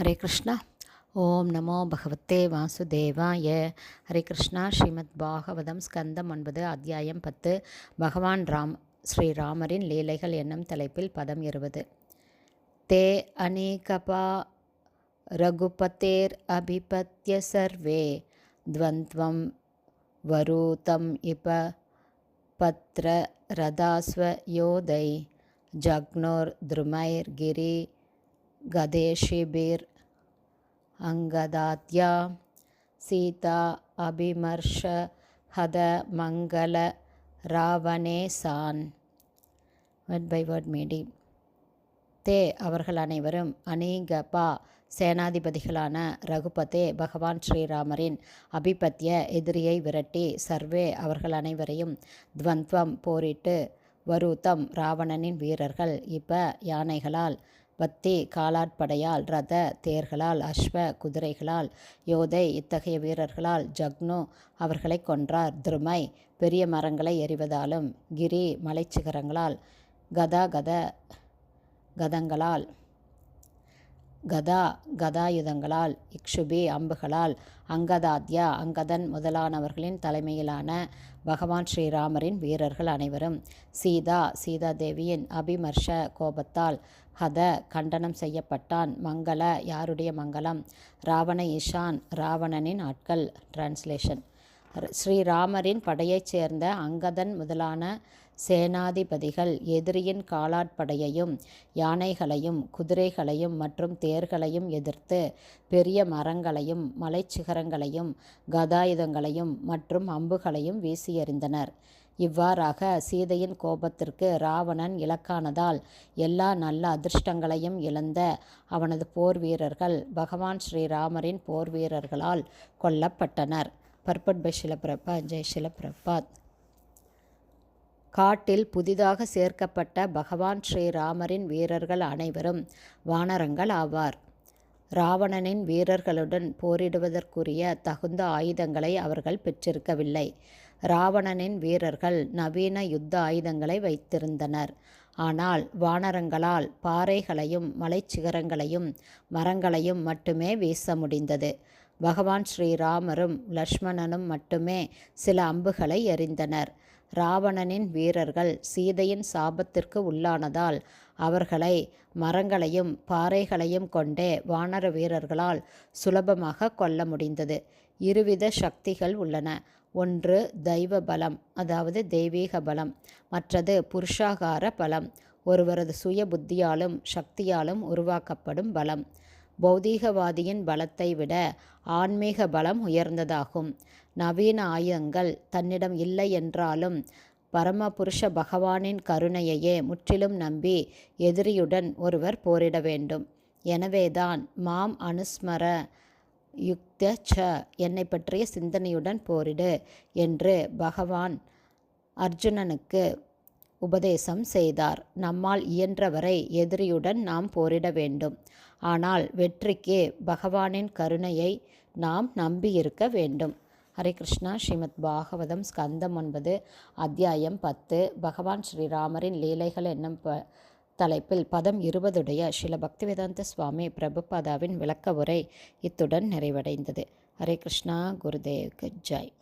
ஹரே கிருஷ்ணா. ஓம் நமோ பகவத்தே வாசுதேவாய. ஹரே கிருஷ்ணா ஸ்ரீமத் பாகவதம் ஸ்கந்தம் ஒன்பது அத்தியாயம் பத்து. பகவான் ராம் ஸ்ரீராமரின் லீலைகள் என்னும் தலைப்பில் பதம் இருபது. தே அநீகபா ரகுபத்தேர் அபிபத்திய சர்வே. துவந்தம் வரூதம் இப பத்ர ரதாஸ்வ யோதை. ஜக்னோர் திருமைர் கிரி गदेशिभिर् अङ्गदात्या सीता अभिमर्श हदमङ्गल ராவணே சான் வேர்ட் பை வேர்ட் மீடி தே அவர்கள் அனைவரும் அநீகபா சேனாதிபதிகளான ரகுபதே பகவான் ஸ்ரீராமரின் அபிபத்திய எதிரியை விரட்டி சர்வே அவர்கள் அனைவரையும் துவந்த்வம் போரிட்டு வருத்தம் ராவணனின் வீரர்கள் இப்ப யானைகளால் வத்தி காலாட்படையால் ரத தேர்களால் அஸ்வ குதிரைகளால் யோதை இத்தகைய வீரர்களால் ஜக்னு அவர்களை கொன்றார். திருமை பெரிய மரங்களை எறிவதாலும் கிரி மலைச்சிகரங்களால் கதாகத கதங்களால் கதா கதாயுதங்களால் இக்ஷுபி அம்புகளால் அங்கதாத்யா அங்கதன் முதலானவர்களின் தலைமையிலான பகவான் ஸ்ரீராமரின் வீரர்கள் அனைவரும் சீதா சீதா தேவியின் அபிமர்ஷ கோபத்தால் ஹத கண்டனம் செய்யப்பட்டான். மங்கள யாருடைய மங்களம்? ராவண ஈஷான் ராவணனின் ஆட்கள். டிரான்ஸ்லேஷன் ஸ்ரீராமரின் படையைச் சேர்ந்த அங்கதன் முதலான சேனாதிபதிகள் எதிரியின் காலாட்படையையும் யானைகளையும் குதிரைகளையும் மற்றும் தேர்களையும் எதிர்த்து பெரிய மரங்களையும் மலைச்சிகரங்களையும் கதாயுதங்களையும் மற்றும் அம்புகளையும் வீசியறிந்தனர் இவ்வாறாக சீதையின் கோபத்திற்கு ராவணன் இலக்கானதால் எல்லா நல்ல அதிர்ஷ்டங்களையும் இழந்த அவனது போர் வீரர்கள் பகவான் ஸ்ரீராமரின் போர் வீரர்களால் கொல்லப்பட்டனர். பர்பட் பை ஷிலபிரபா ஜெய் ஷிலபிரபாத் காட்டில் புதிதாக சேர்க்கப்பட்ட பகவான் ஸ்ரீராமரின் வீரர்கள் அனைவரும் வானரங்கள் ஆவார். ராவணனின் வீரர்களுடன் போரிடுவதற்குரிய தகுந்த ஆயுதங்களை அவர்கள் பெற்றிருக்கவில்லை. ராவணனின் வீரர்கள் நவீன யுத்த ஆயுதங்களை வைத்திருந்தனர். ஆனால் வானரங்களால் பாறைகளையும் மலைச்சிகரங்களையும் மரங்களையும் மட்டுமே வீச முடிந்தது. பகவான் ஸ்ரீராமரும் லக்ஷ்மணனும் மட்டுமே சில அம்புகளை எறிந்தனர். ராவணனின் வீரர்கள் சீதையின் சாபத்திற்கு உள்ளானதால் அவர்களை மரங்களையும் பாறைகளையும் கொண்டே வானர வீரர்களால் சுலபமாக கொல்ல முடிந்தது. இருவித சக்திகள் உள்ளன. ஒன்று தெய்வ பலம் அதாவது தெய்வீக பலம். மற்றது புருஷாகார பலம். ஒருவரது சுய புத்தியாலும் சக்தியாலும் உருவாக்கப்படும் பலம். பௌதீகவாதியின் பலத்தை விட ஆன்மீக பலம் உயர்ந்ததாகும். நவீன ஆயுதங்கள் தன்னிடம் இல்லை என்றாலும் பரமபுருஷ பகவானின் கருணையையே முற்றிலும் நம்பி எதிரியுடன் ஒருவர் போரிட வேண்டும். எனவேதான் மாம் அனுஸ்மர யுக்த ச என்னை பற்றிய சிந்தனையுடன் போரிடு என்று பகவான் அர்ஜுனனுக்கு உபதேசம் செய்தார். நம்மால் இயன்றவரை எதிரியுடன் நாம் போரிட வேண்டும். ஆனால் வெற்றிக்கு பகவானின் கருணையை நாம் நம்பியிருக்க வேண்டும். ஹரே கிருஷ்ணா. ஸ்ரீமத் பாகவதம் ஸ்கந்தம் ஒன்பது அத்தியாயம் பத்து. பகவான் ஸ்ரீராமரின் லீலைகள் என்னும் ப தலைப்பில் பதம் இருபதுடைய ஸ்ரீல பக்திவேதாந்த சுவாமி பிரபுபாதாவின் விளக்க உரை இத்துடன் நிறைவடைந்தது. ஹரே கிருஷ்ணா. குருதேவ்க்கு ஜாய்.